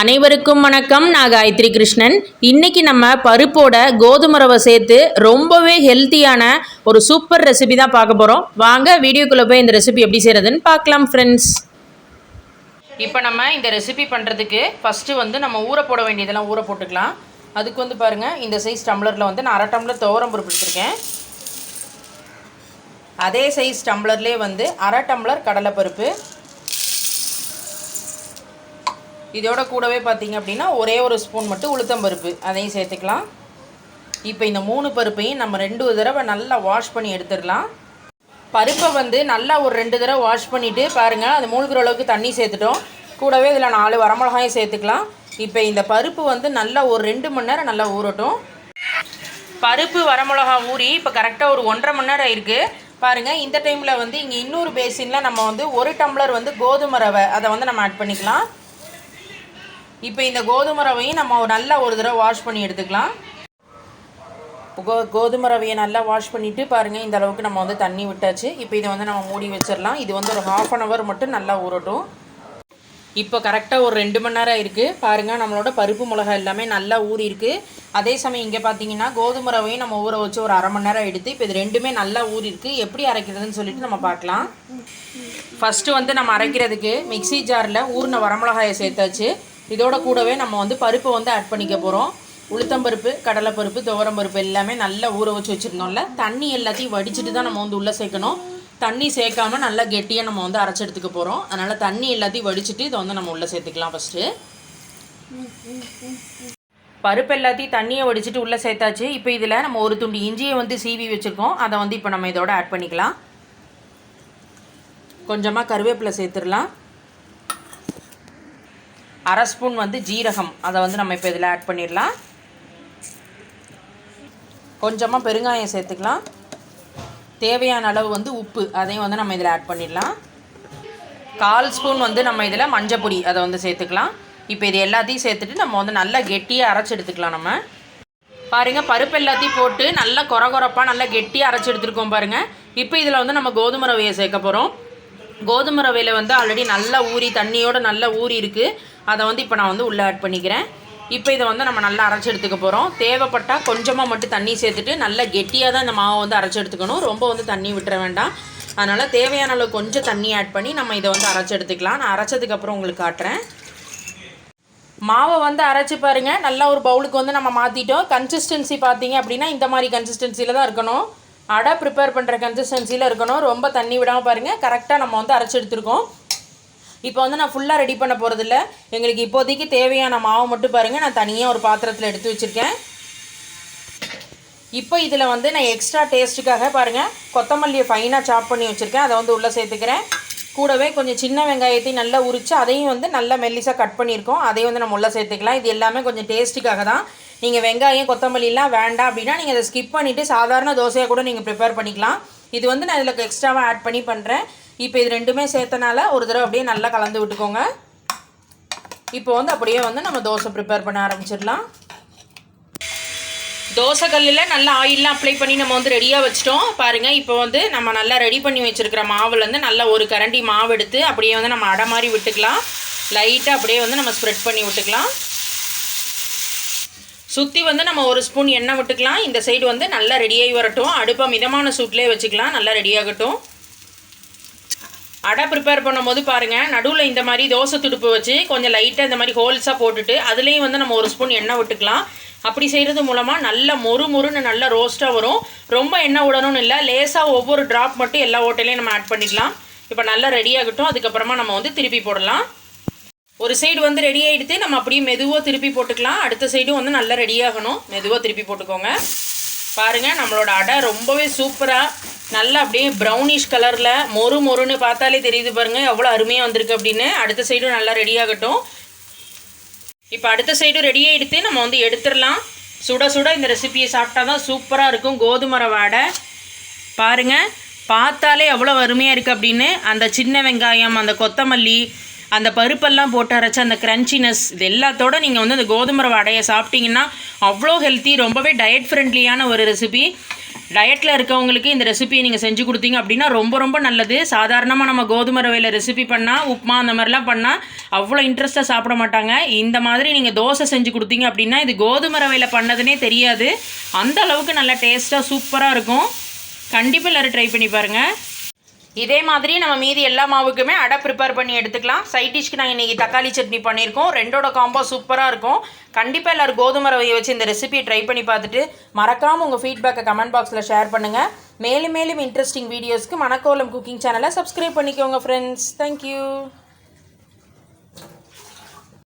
அனைவருக்கும் வணக்கம். நான் காயத்ரி கிருஷ்ணன். இன்னைக்கு நம்ம பருப்போட கோதுமை ரவை சேர்த்து ரொம்பவே ஹெல்த்தியான ஒரு சூப்பர் ரெசிபி தான் பார்க்க போகிறோம் வாங்க வீடியோக்குள்ளே போய் இந்த ரெசிபி எப்படி செய்கிறதுன்னு பார்க்கலாம் ஃப்ரெண்ட்ஸ் இப்போ நம்ம இந்த ரெசிபி பண்ணுறதுக்கு ஃபஸ்ட்டு வந்து நம்ம ஊற போட வேண்டியதெல்லாம் ஊற போட்டுக்கலாம். அதுக்கு வந்து பாருங்கள் இந்த சைஸ் டம்ளரில் வந்து நான் அரை டம்ளர் துவரம் பருப்பு அதே சைஸ் டம்ளர்லேயே வந்து அரை டம்ளர் கடலைப்பருப்பு இதோட கூடவே பார்த்தீங்க அப்படின்னா ஒரே ஒரு ஸ்பூன் மட்டும் உளுத்தம்பருப்பு அதையும் சேர்த்துக்கலாம். இப்போ இந்த மூணு பருப்பையும் நம்ம ரெண்டு தடவை நல்லா வாஷ் பண்ணி எடுத்துடலாம். பருப்பை வந்து நல்லா ஒரு ரெண்டு தடவை வாஷ் பண்ணிவிட்டு பாருங்கள் அது மூழ்கிற அளவுக்கு தண்ணி சேர்த்துட்டோம். கூடவே இதில் நாலு வரமிளகாயும் சேர்த்துக்கலாம். இப்போ இந்த பருப்பு வந்து நல்லா ஒரு ரெண்டு மணி நேரம் நல்லா ஊறட்டும். பருப்பு வரமிளகா ஊறி இப்போ கரெக்டாக ஒரு ஒன்றரை மணி நேரம் இருக்குது பாருங்கள் இந்த டைமில் வந்து இங்கே இன்னொரு பேசினில் நம்ம வந்து ஒரு டம்ளர் வந்து கோதுமை ரவை அதை வந்து நம்ம ஆட் பண்ணிக்கலாம். இப்போ இந்த கோதுமை ரவையும் நம்ம நல்லா ஒரு தடவை வாஷ் பண்ணி எடுத்துக்கலாம். கோ கோதுமை ரவையை நல்லா வாஷ் பண்ணிவிட்டு பாருங்கள் இந்த அளவுக்கு நம்ம வந்து தண்ணி விட்டாச்சு. இப்போ இதை வந்து நம்ம மூடி வச்சிடலாம். இது வந்து ஒரு ஹாஃப் அன் ஹவர் மட்டும் நல்லா ஊறட்டும். இப்போ கரெக்டாக ஒரு ரெண்டு மணி நேரம் இருக்குது பாருங்கள் நம்மளோட பருப்பு மிளகாய் எல்லாமே நல்லா ஊறி இருக்குது அதே சமயம் இங்கே பார்த்தீங்கன்னா கோதுமை ரவையும் நம்ம ஊற வச்சு ஒரு அரை மணி நேரம் எடுத்து இப்போ இது ரெண்டுமே நல்லா ஊறி இருக்குது எப்படி அரைக்கிறதுன்னு சொல்லிட்டு நம்ம பார்க்கலாம். ஃபஸ்ட்டு வந்து நம்ம அரைக்கிறதுக்கு மிக்ஸி ஜாரில் ஊறின வரமிளகாயை சேர்த்தாச்சு. இதோட கூடவே நம்ம வந்து பருப்பை வந்து ஆட் பண்ணிக்க போகிறோம் உளுத்தம்பருப்பு கடலைப்பருப்பு துவரம்பருப்பு எல்லாமே நல்லா ஊற வச்சு வச்சுருந்தோம்ல. தண்ணி எல்லாத்தையும் வடிச்சிட்டு தான் நம்ம வந்து உள்ளே சேர்க்கணும். தண்ணி சேர்க்காம நல்லா கெட்டியாக நம்ம வந்து அரைச்சி எடுத்துக்க போகிறோம் அதனால் தண்ணி எல்லாத்தையும் வடிச்சிட்டு இதை வந்து நம்ம உள்ளே சேர்த்துக்கலாம் ஃபஸ்ட்டு பருப்பு எல்லாத்தையும் தண்ணியை வடிச்சிட்டு உள்ளே சேர்த்தாச்சு. இப்போ இதில் நம்ம ஒரு துண்டு இஞ்சியை வந்து சீவி வச்சுருக்கோம். அதை வந்து இப்போ நம்ம இதோட ஆட் பண்ணிக்கலாம். கொஞ்சமாக கருவேப்பிலை சேர்த்துடலாம். அரை ஸ்பூன் வந்து ஜீரகம். அதை வந்து நம்ம இப்போ இதில் ஆட் பண்ணிடலாம் கொஞ்சமாக பெருங்காயம் சேர்த்துக்கலாம். தேவையான அளவு வந்து உப்பு. அதையும் வந்து நம்ம இதில் ஆட் பண்ணிடலாம் கால் ஸ்பூன் வந்து நம்ம இதில் மஞ்சப்பொடி அதை வந்து சேர்த்துக்கலாம். இப்போ இது எல்லாத்தையும் சேர்த்துட்டு நம்ம வந்து நல்லா கெட்டியாக அரைச்சி எடுத்துக்கலாம் நம்ம. பாருங்கள் பருப்பு எல்லாத்தையும் போட்டு நல்லா கொர கொரப்பாக நல்லா கெட்டியாக அரைச்சி எடுத்துருக்கோம் பாருங்கள் இப்போ இதில் வந்து நம்ம கோதுமை ரவையை சேர்க்க போகிறோம் கோதுமை ரவையில் வந்து ஆல்ரெடி நல்லா ஊறி தண்ணியோடு நல்லா ஊறி இருக்குது அதை வந்து இப்போ நான் வந்து உள்ளே ஆட் பண்ணிக்கிறேன். இப்போ இதை வந்து நம்ம நல்லா அரைச்சி எடுத்துக்க போகிறோம் தேவைப்பட்டால் கொஞ்சமாக மட்டும் தண்ணி சேர்த்துட்டு நல்லா கெட்டியாக தான் இந்த மாவை வந்து அரைச்சி எடுத்துக்கணும். ரொம்ப வந்து தண்ணி விட்டுற வேண்டாம். அதனால் தேவையான அளவு கொஞ்சம் தண்ணி ஆட் பண்ணி நம்ம இதை வந்து அரைச்சி எடுத்துக்கலாம். நான் அரைச்சதுக்கப்புறம் உங்களுக்கு காட்டுறேன். மாவை வந்து அரைச்சி பாருங்கள் நல்லா ஒரு பவுலுக்கு வந்து நம்ம மாற்றிட்டோம் கன்சிஸ்டன்சி பார்த்தீங்க அப்படின்னா இந்த மாதிரி கன்சிஸ்டன்சியில் தான் இருக்கணும். அடை ப்ரிப்பேர் பண்ணுற கன்சிஸ்டன்சியில் இருக்கணும். ரொம்ப தண்ணி விடாமல் பாருங்கள் கரெக்டாக நம்ம வந்து அரைச்சி எடுத்துருக்கோம். இப்போ வந்து நான் ஃபுல்லாக ரெடி பண்ண போகிறதில்ல எங்களுக்கு இப்போதைக்கு தேவையான மாவு மட்டும் பாருங்கள் நான் தனியாக ஒரு பாத்திரத்தில் எடுத்து வச்சுருக்கேன். இப்போ இதில் வந்து நான் எக்ஸ்ட்ரா டேஸ்ட்டுக்காக பாருங்கள் கொத்தமல்லியை ஃபைனாக சாப் பண்ணி வச்சுருக்கேன். அதை வந்து உள்ளே சேர்த்துக்கிறேன். கூடவே கொஞ்சம் சின்ன வெங்காயத்தையும் நல்லா உரித்து அதையும் வந்து நல்லா மெல்லிசாக கட் பண்ணியிருக்கோம். அதையும் வந்து நம்ம உள்ளே சேர்த்துக்கலாம். இது எல்லாமே கொஞ்சம் டேஸ்ட்டுக்காக தான். நீங்கள் வெங்காயம் கொத்தமல்லிலாம் வேண்டாம் அப்படின்னா நீங்கள் அதை ஸ்கிப் பண்ணிவிட்டு சாதாரண தோசையாக கூட நீங்கள் ப்ரிப்பேர் பண்ணிக்கலாம். இது வந்து நான் இதில் எக்ஸ்ட்ராவாக ஆட் பண்ணி பண்ணுறேன் இப்போ இது ரெண்டுமே சேர்த்தனால ஒரு தடவை அப்படியே நல்லா கலந்து விட்டுக்கோங்க. இப்போ வந்து அப்படியே வந்து நம்ம தோசை ப்ரிப்பேர் பண்ண ஆரம்பிச்சிடலாம். தோசை கல்லில் நல்லா ஆயிலெலாம் அப்ளை பண்ணி நம்ம வந்து ரெடியாக வச்சிட்டோம். பாருங்கள் இப்போ வந்து நம்ம நல்லா ரெடி பண்ணி வச்சுருக்கிற மாவுலேருந்து நல்லா ஒரு கரண்டி மாவு எடுத்து அப்படியே வந்து நம்ம அடை மாதிரி விட்டுக்கலாம். லைட்டாக அப்படியே வந்து நம்ம ஸ்ப்ரெட் பண்ணி விட்டுக்கலாம். சுற்றி வந்து நம்ம ஒரு ஸ்பூன் எண்ணெய் விட்டுக்கலாம். இந்த சைடு வந்து நல்லா ரெடியாகி வரட்டும். அடுப்பை மிதமான சூட்லேயே வச்சுக்கலாம். நல்லா ரெடியாகட்டும் அடை ப்ரிப்பேர் பண்ணும்போது பாருங்கள் நடுவில் இந்த மாதிரி தோசை துடுப்பு வச்சு கொஞ்சம் லைட்டாக இந்த மாதிரி ஹோல்ஸாக போட்டுட்டு அதுலேயும் வந்து நம்ம ஒரு ஸ்பூன் எண்ணெய் விட்டுக்கலாம். அப்படி செய்கிறது மூலமாக நல்ல மொறு மொறுன்னு நல்ல ரோஸ்ட்டாக வரும். ரொம்ப எண்ணெய் விடணும்னு இல்லை லேசாக ஒவ்வொரு ட்ராப் மட்டும் எல்லா ஓட்டையிலையும் நம்ம ஆட் பண்ணிக்கலாம். இப்போ நல்லா ரெடி ஆகட்டும். அதுக்கப்புறமா நம்ம வந்து திருப்பி போடலாம். ஒரு சைடு வந்து ரெடி ஆகிடுத்து நம்ம அப்படியே மெதுவாக திருப்பி போட்டுக்கலாம். அடுத்த சைடும் வந்து நல்லா ரெடி ஆகணும். மெதுவாக திருப்பி போட்டுக்கோங்க. பாருங்கள் நம்மளோட அடை ரொம்பவே சூப்பராக நல்லா அப்படியே ப்ரௌனிஷ் கலரில் மொறு மொறுன்னு பார்த்தாலே தெரியுது பாருங்கள் எவ்வளோ அருமையாக வந்திருக்கு அப்படின்னு. அடுத்த சைடும் நல்லா ரெடி ஆகட்டும். இப்போ அடுத்த சைடும் ரெடி ஆகிடுத்து நம்ம வந்து எடுத்துடலாம். சுட சுட இந்த ரெசிபியை சாப்பிட்டா தான் சூப்பராக இருக்கும். கோதுமர வாடை பாருங்கள் பார்த்தாலே எவ்வளோ அருமையாக இருக்குது அப்படின்னு. அந்த சின்ன வெங்காயம் அந்த கொத்தமல்லி அந்த பருப்பெல்லாம் போட்டு அரைச்ச அந்த க்ரன்ச்சினஸ் இது எல்லாத்தோட நீங்கள் வந்து அந்த கோதுமை ரவை அடையை சாப்பிட்டீங்கன்னா அவ்வளோ ஹெல்த்தி ரொம்பவே டயட் ஃப்ரெண்ட்லியான ஒரு ரெசிபி டயட்டில் இருக்கவங்களுக்கு இந்த ரெசிபியை நீங்கள் செஞ்சு கொடுத்தீங்க அப்படின்னா ரொம்ப ரொம்ப நல்லது. சாதாரணமாக நம்ம கோதுமை ரவையில் ரெசிபி பண்ணால் உப்புமா அந்த மாதிரிலாம் பண்ணால் அவ்வளோ இன்ட்ரெஸ்ட்டாக சாப்பிட மாட்டாங்க. இந்த மாதிரி நீங்கள் தோசை செஞ்சு கொடுத்தீங்க அப்படின்னா இது கோதுமை ரவையில் பண்ணதுனே தெரியாது. அந்த அளவுக்கு நல்லா டேஸ்ட்டாக சூப்பராக இருக்கும். கண்டிப்பாக எல்லோரும் ட்ரை பண்ணி பாருங்கள் இதே மாதிரி நம்ம மீதி எல்லா மாவுக்குமே அடை ப்ரிப்பேர் பண்ணி எடுத்துக்கலாம். சைட் டிஷ்க்கு நாங்கள் இன்றைக்கி தக்காளி சட்னி பண்ணியிருக்கோம். ரெண்டோட காம்போ சூப்பராக இருக்கும். கண்டிப்பாக எல்லோரும் கோதுமை ரவையை வச்சு இந்த ரெசிபியை ட்ரை பண்ணி பார்த்துட்டு மறக்காமல் உங்கள் ஃபீட்பேக்கை கமெண்ட் பாக்ஸில் ஷேர் பண்ணுங்கள் மேலும் மேலும் இன்ட்ரெஸ்டிங் வீடியோஸ்க்கு மணக்கோலம் குக்கிங் சேனலை சப்ஸ்கிரைப் பண்ணிக்கோங்க ஃப்ரெண்ட்ஸ் தேங்க்யூ